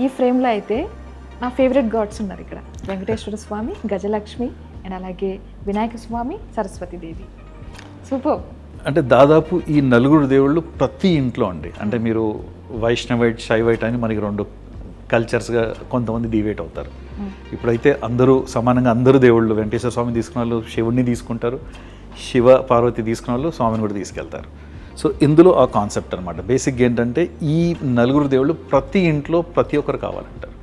ఈ ఫ్రేమ్లో అయితే నా ఫేవరెట్ గాడ్స్ ఉన్నారు ఇక్కడ. వెంకటేశ్వర స్వామి గజలక్ష్మి అండ్ అలాగే వినాయక స్వామి సరస్వతి దేవి. సూపర్ అంటే దాదాపు ఈ నలుగురు దేవుళ్ళు ప్రతి ఇంట్లో అండి. అంటే మీరు వైష్ణవైట్ శైవైట్ అని మనకి రెండు కల్చర్స్గా కొంతమంది డివేట్ అవుతారు. ఇప్పుడైతే అందరూ సమానంగా అందరూ దేవుళ్ళు వెంకటేశ్వర స్వామి తీసుకున్న వాళ్ళు శివుడిని తీసుకుంటారు శివ పార్వతి తీసుకున్న వాళ్ళు స్వామిని కూడా తీసుకెళ్తారు. సో ఇందులో ఆ కాన్సెప్ట్ అనమాట బేసిక్ ఏంటంటే ఈ నలుగురు దేవుళ్ళు ప్రతి ఇంట్లో ప్రతి ఒక్కరు కావాలంటారు.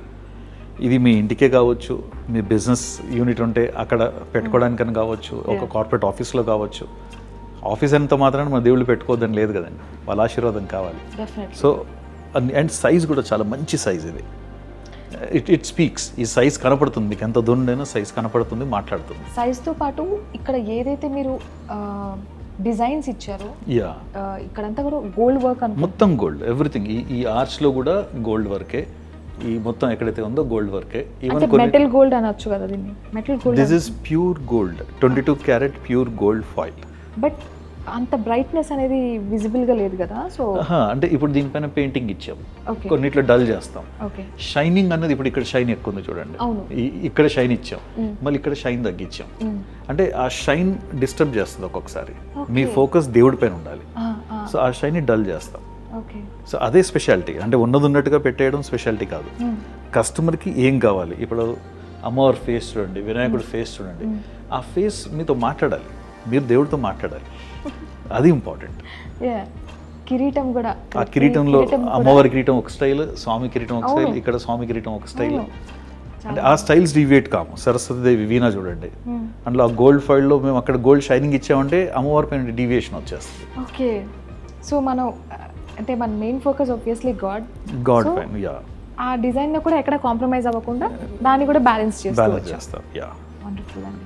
ఇది మీ ఇంటికే కావచ్చు మీ బిజినెస్ యూనిట్ ఉంటే అక్కడ పెట్టుకోవడానికని కావచ్చు ఒక కార్పొరేట్ ఆఫీస్లో కావచ్చు. ఆఫీస్ ఎంత మాత్రాన మన దేవుళ్ళు పెట్టుకోవద్దని లేదు కదండి. వాళ్ళ ఆశీర్వాదం కావాలి. సో అండ్ సైజ్ కూడా చాలా మంచి సైజ్ ఇది. It it speaks. ఈ సైజ్ కనపడుతుంది. మీకు ఎంత దూరం సైజ్ కనపడుతుంది మాట్లాడుతుంది. సైజ్తో పాటు ఇక్కడ ఏదైతే మీరు డిజైన్స్ ఇచ్చారో. యా ఇక్కడంతా కూడా గోల్డ్ వర్క్ మొత్తం గోల్డ్ ఎవ్రీథింగ్ ఈ ఈ ఆర్చ్లో కూడా గోల్డ్ వర్కే. ఈ మొత్తం ఎక్కడైతే ఉందో గోల్డ్ వర్కే. ఈవెన్ మెటల్ గోల్డ్ అనొచ్చు కదా దీన్ని. Metal gold this is pure gold twenty two carat pure gold foil but అంత బ్రైట్నెస్ అనేది విజిబుల్గా లేదు కదా సో అంటే ఇప్పుడు దీనిపైన పెయింటింగ్ ఇచ్చాం. కొన్నిట్లో డల్ చేస్తాం. షైనింగ్ అన్నది ఇప్పుడు ఇక్కడ షైన్ ఎక్కువ ఉంది చూడండి. ఇక్కడ షైన్ ఇచ్చాం. Mm. మళ్ళీ ఇక్కడ షైన్ తగ్గించాం. Mm. అంటే ఆ షైన్ డిస్టర్బ్ చేస్తుంది ఒక్కొక్కసారి. మీ ఫోకస్ దేవుడి పైన ఉండాలి. సో ఆ. షైన్ డల్ చేస్తాం. ఓకే సో అదే స్పెషాలిటీ అంటే ఉన్నది ఉన్నట్టుగా పెట్టేయడం స్పెషాలిటీ కాదు. కస్టమర్కి ఏం కావాలి? ఇప్పుడు అమ్మవారి ఫేస్ చూడండి వినాయకుడి ఫేస్ చూడండి. ఆ ఫేస్ మీతో మాట్లాడాలి. మీరు దేవుడితో మాట్లాడాలి. అది ఇంపార్టెంట్. కిరీటం కూడా. ఆ కిరీటంలో అమ్మవారి కిరీటం ఒక స్టైల్ స్వామి కిరీటం ఒక స్టైల్. ఇక్కడ స్వామి కిరీటం ఒక స్టైల్. అంటే ఆ స్టైల్స్ డివియేట్ కాము. సరస్వతిదేవి వీణా చూడండి. Mm. అందులో ఆ గోల్డ్ ఫైల్లో మేము అక్కడ గోల్డ్ షైనింగ్ ఇచ్చామంటే అమ్మవారి పైన డీవియేషన్ వచ్చేస్తుంది. ఓకే. సో మనం అంటే మన main focus obviously God. God పైన యా ఆ డిజైన్ కూడా ఎక్కడ కాంప్రమైజ్ అవ్వకుండా దాన్ని కూడా బ్యాలెన్స్ చేస్తాం యా వండర్ఫుల్ అండి.